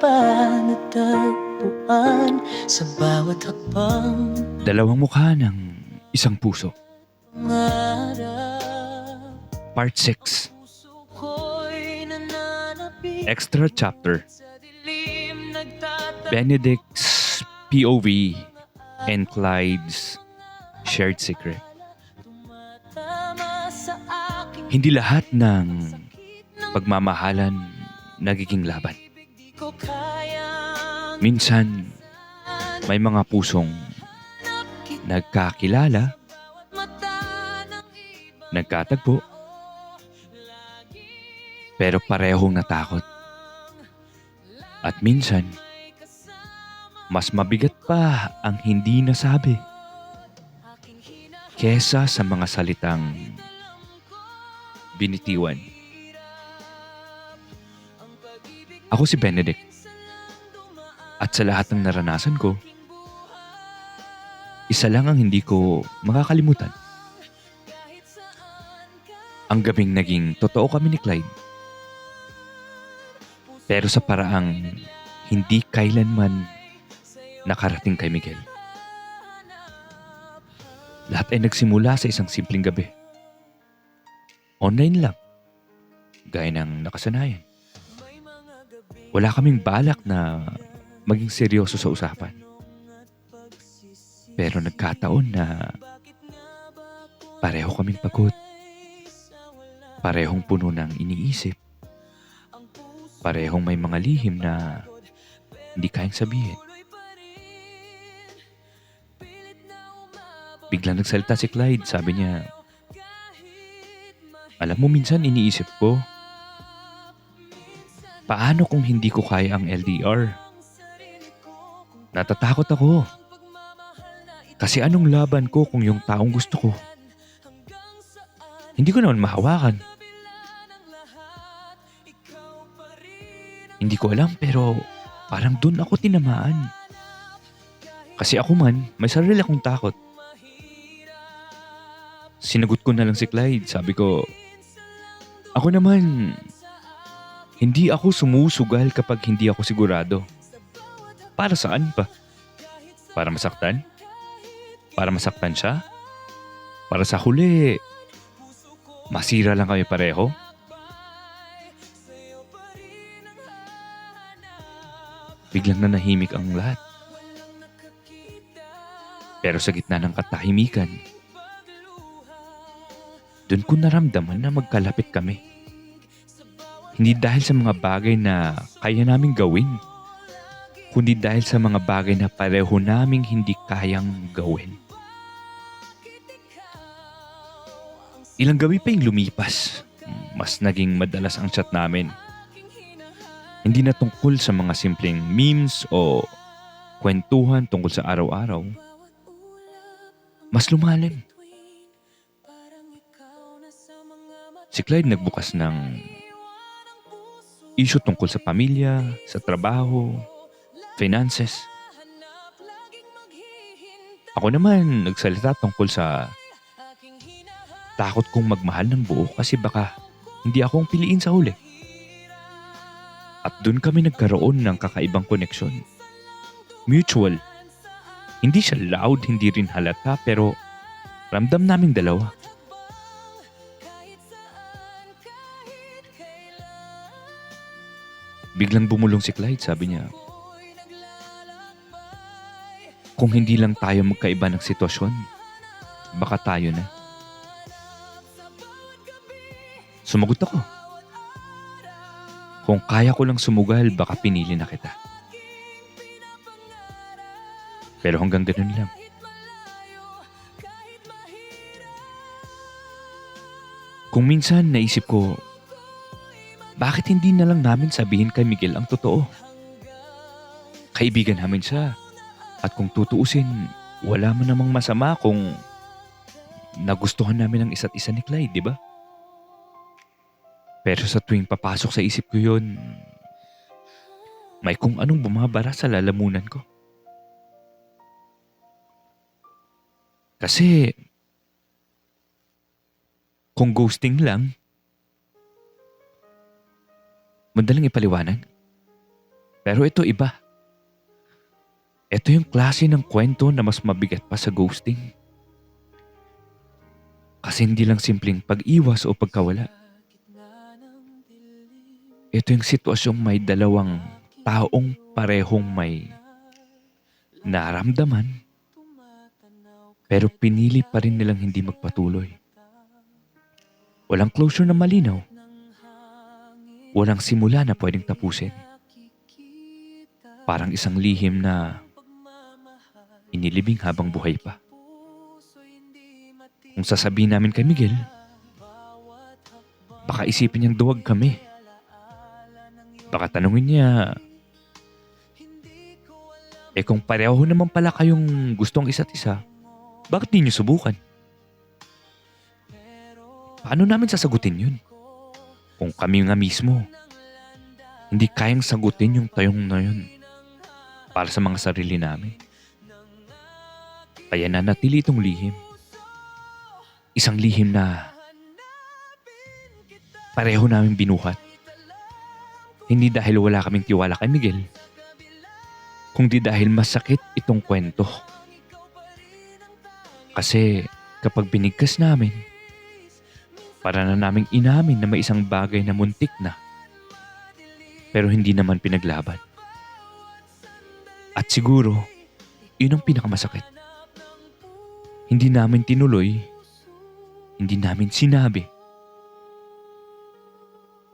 pa natagpuan sa bawat hakbang Dalawang mukha ng isang puso. Part 6. Puso ko'y nananapit Extra chapter. sa Benedict's POV and Clyde's shared secret. Hindi lahat ng ng pagmamahalan nagiging laban. Minsan, may mga pusong nagkakilala, nagkatagpo, pero parehong natakot. At minsan, mas mabigat pa ang hindi nasabi kesa sa mga salitang binitiwan. Ako si Benedict. At sa lahat ng naranasan ko, isa lang ang hindi ko makakalimutan. Ang gabing naging totoo kami ni Clyde. Pero sa paraang hindi kailanman nakarating kay Miguel. Lahat ay nagsimula sa isang simpleng gabi. Online lang. Gaya ng nakasanayan. Wala kaming balak na maging seryoso sa usapan. Pero nagkataon na pareho kaming pagod. Parehong puno ng iniisip. Parehong may mga lihim na hindi kayang sabihin. Biglang nagsalita si Clyde. Sabi niya, Alam mo, minsan iniisip ko, paano kung hindi ko kaya ang LDR? Natatakot ako. Kasi anong laban ko kung yung taong gusto ko? Hindi ko naman mahawakan. Hindi ko alam pero parang doon ako tinamaan. Kasi ako man, may sarili akong takot. Sinagot ko na lang si Clyde. Sabi ko, ako naman, hindi ako sumusugal kapag hindi ako sigurado. Para saan pa? Para masaktan? Para masaktan siya? Para sa huli, masira lang kami pareho? Biglang nanahimik ang lahat. Pero sa gitna ng katahimikan, doon ko naramdaman na magkalapit kami. Hindi dahil sa mga bagay na kaya naming gawin, kundi dahil sa mga bagay na pareho naming hindi kayang gawin. Ilang gabi pa yung lumipas, mas naging madalas ang chat namin. Hindi na tungkol sa mga simpleng memes o kwentuhan tungkol sa araw-araw. Mas lumalim. Si Clyde nagbukas ng issue tungkol sa pamilya, sa trabaho, finances. Ako naman nagsalita tungkol sa takot kong magmahal ng buo kasi baka hindi akong piliin sa huli. At doon kami nagkaroon ng kakaibang koneksyon. Mutual. Hindi siya loud, hindi rin halata pero ramdam naming dalawa. Biglang bumulong si Clyde, sabi niya. Kung hindi lang tayo magkaiba ng sitwasyon, baka tayo na. Sumagot ako. Kung kaya ko lang sumugal, baka pinili na kita. Pero hanggang ganun lang. Kung minsan naisip ko, bakit hindi na lang namin sabihin kay Miguel ang totoo? Kaibigan namin siya. At kung tutuusin, wala man namang masama kung nagustuhan namin ang isa't isa ni Clyde, di ba? Pero sa tuwing papasok sa isip ko yun, may kung anong bumabara sa lalamunan ko. Kasi, kung ghosting lang, madaling ipaliwanag. Pero ito iba. Ito yung klase ng kwento na mas mabigat pa sa ghosting. Kasi hindi lang simpleng pag-iwas o pagkawala. Ito yung sitwasyong may dalawang taong parehong may naramdaman pero pinili pa rin nilang hindi magpatuloy. Walang closure na malinaw. Walang simula na pwedeng tapusin. Parang isang lihim na inilibing habang buhay pa. Kung sasabihin namin kay Miguel, baka isipin niyang duwag kami. Baka tanungin niya, eh kung pareho naman pala kayong gustong isa't isa, bakit di niyo subukan? Paano namin sasagutin yun? Kung kami nga mismo, hindi kayang sagutin yung tayong na yun para sa mga sarili namin. Kaya nanatili itong lihim. Isang lihim na pareho namin binuhat. Hindi dahil wala kaming tiwala kay Miguel, kundi dahil masakit itong kwento. Kasi kapag binigkas namin, para na naming inamin na may isang bagay na muntik na, pero hindi naman pinaglaban. At siguro, yun ang pinakamasakit. Hindi namin tinuloy, hindi namin sinabi,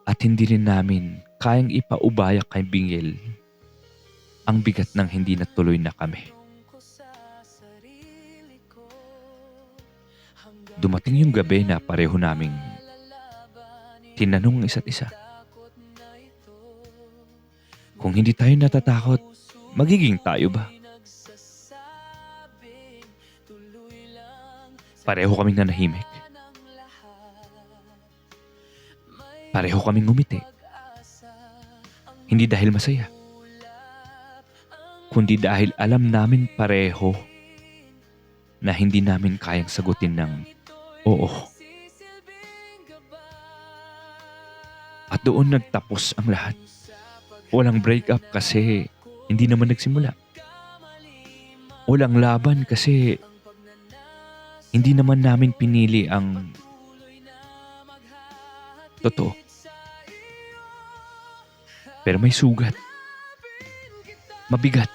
at hindi rin namin kayang ipaubaya kay Bingel ang bigat ng hindi natuloy na kami. Dumating yung gabi na pareho naming tinanong isa't isa. Kung hindi tayo natatakot, magiging tayo ba? Pareho kaming nanahimik. Pareho kaming ngumiti. Hindi dahil masaya. Kundi dahil alam namin pareho na hindi namin kayang sagutin ng oo. At doon nagtapos ang lahat. Walang breakup kasi hindi naman nagsimula. Walang laban kasi hindi naman namin pinili ang totoo. Pero may sugat. Mabigat.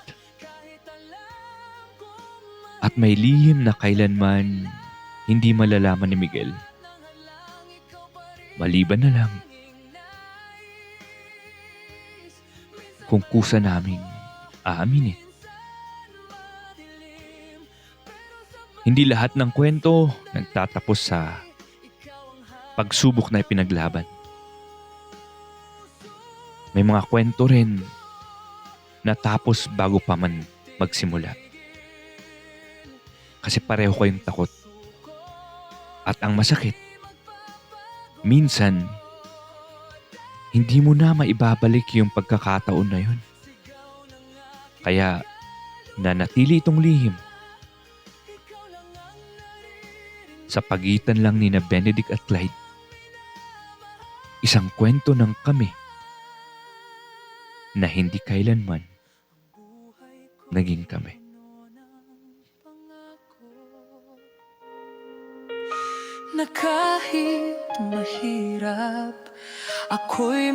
At may lihim na kailanman hindi malalaman ni Miguel. Maliban na lang kung kusa naming aaminin. Hindi lahat ng kwento nagtatapos sa pagsubok na ipinaglaban. May mga kwento rin na tapos bago pa man magsimula. Kasi pareho kayong takot. At ang masakit, minsan, hindi mo na maibabalik yung pagkakataon na yun. Kaya, nanatili itong lihim. Sa pagitan lang ni na Benedict at Clyde, isang kwento ng kami na hindi kailanman naging kami. Na kahit mahirap Ako'y